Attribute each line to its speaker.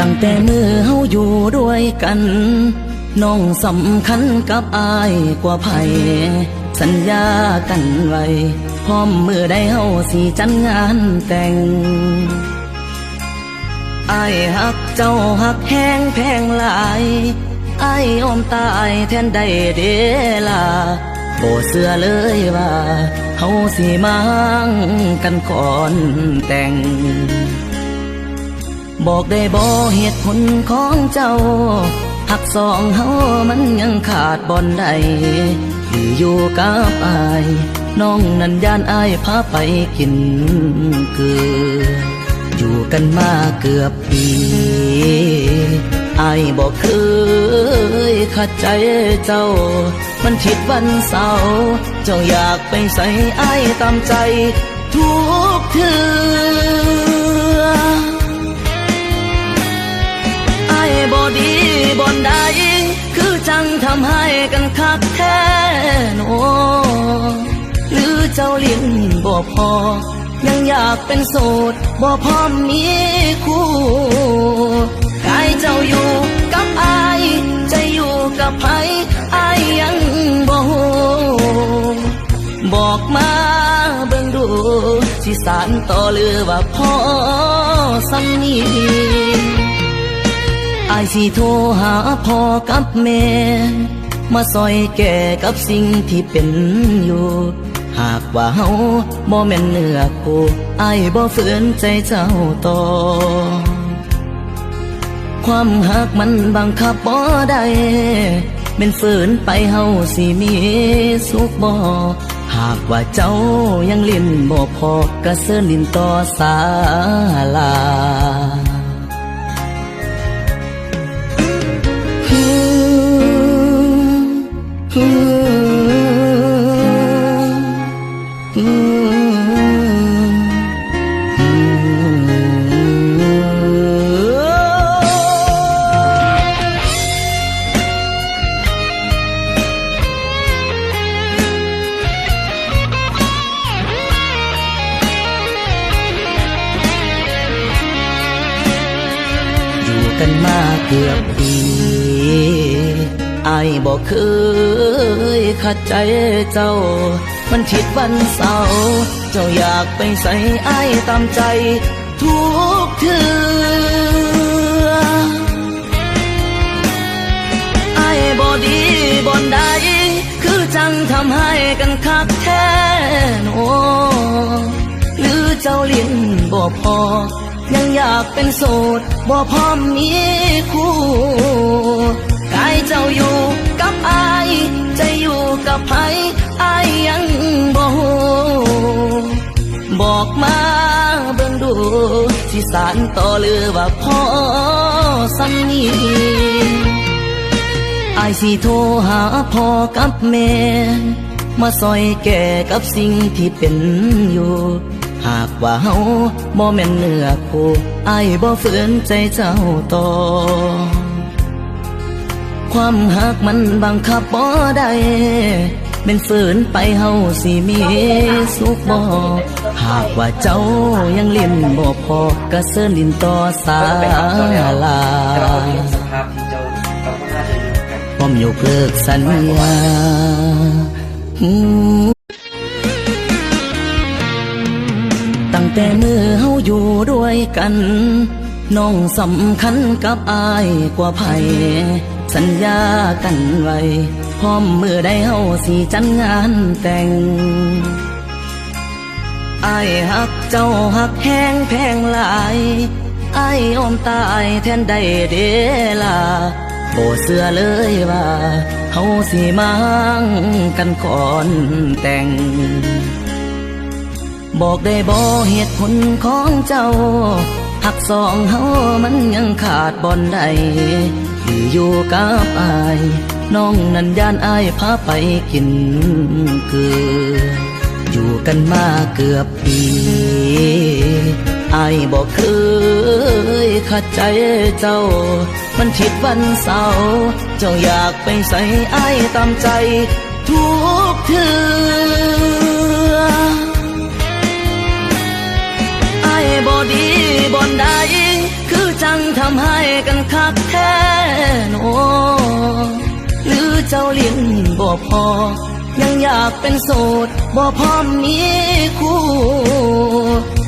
Speaker 1: ตั้งแต่มือเฮาอยู่ด้วยกัน น้องสำคัญกับอายกว่าไผสัญญากันไว้พร้อมมือได้เฮาสิจัดงานแต่งอายหักเจ้าหักแห้งแพงหลายอายอมตายแทนได้เดล่ะ โบเสื้อเลยว่าเฮาสิมังกันก่อนแต่ง บอกได้บ่เหตุผลของเจ้า หักสองเฮามันยังขาดบอนใดที่อยู่กับอาย น้องนั้นย่านอายพาไปกินเกลือ อยู่กันมาเกือบปีอายบอกเคยขัดใจเจ้า มันผิดวันเสาร์เจ้าอยากไปใส่ไอายตามใจ ทุกเทือไอ้บอดีบอนใด คือจังทำให้กันคักแท้โนหรือเจ้าลิ้นบ่พอ ยังอยากเป็นโสดบ่พร้อมมีคู่ สิสารต่อหรือว่าพ่อสำนีอายสิโทรหาพ่อกับแม่ มาซอยแก่กับสิ่งที่เป็นอยู่ หากว่าเฮาบ่แม่นเนื้อคู่อายบ่ฝืนใจเจ้าต่อ ความหักมันบังคับบ่ได้เป็นฝืนไปเฮาสิมีสุขบ่ากว่าเจ้ายังลินบ่พอกระเซินลินต่อสาลาอยู่ กันมาเกือบปีไอ้บอกเคยขัดใจเจ้า มันผิดวันเสาร์เจ้าอยากไปใส่ไอ้ตามใจ ทุกเทือไอ้บอดีบอนใดคือจังทำให้กันคักแท้โนหรือเจ้าลิ้นบ่พอ ยังอยากเป็นโสด บ่พร้อมมีคู่กายเจ้าอยู่กับอายใจอยู่กับไผอายยังบ่ฮู้บอกมาเบิ่งดูสิสารต่อหรือว่าพอสำนีอายสิโทรหาพ่อกับแม่มาซอยแก่กับสิ่งที่เป็นอยู่ หากว่าเฮาบ่แม่นเนื้อคู่อายบ่ฝืนใจเจ้าต่อความหักมันบังคับบ่ได้เป็นฝืนไปเฮาสิมีสุขบ่หากว่าเจ้ายังเล่นบ่พอกระเซินลินต่อสาลา
Speaker 2: แต่เราเห็นสภาพที่เจ้ากับพ่อ
Speaker 1: มยกเลิกสัญญา ตั้งแต่มือเฮาอยู่ด้วยกัน น้องสำคัญกับอายกว่าไผสัญญากันไว้ พร้อมมือได้เฮาสิจัดงานแต่งอายหักเจ้าหักแห้งแพงหลายอายอมตายแทนได้เดล่ะโบเสื้อเลยว่าเฮาสิมังกันก่อนแต่ง บอกได้บ่เหตุผลของเจ้า หักสองเฮามันยังขาดบอนใดที่อยู่กับอาย น้องนันยานอายพาไปกินเกลือ อยู่กันมาเกือบปีไอ้ายบอกเคยขัดใจเจ้า มันผิดวันเสาร์เจ้าอยากไปใส่ไอ้ายตามใจ ทุกเทือ เจ้าเลี้ยงบ่พอ ยังอยากเป็นโสดบ่พร้อมมีคู่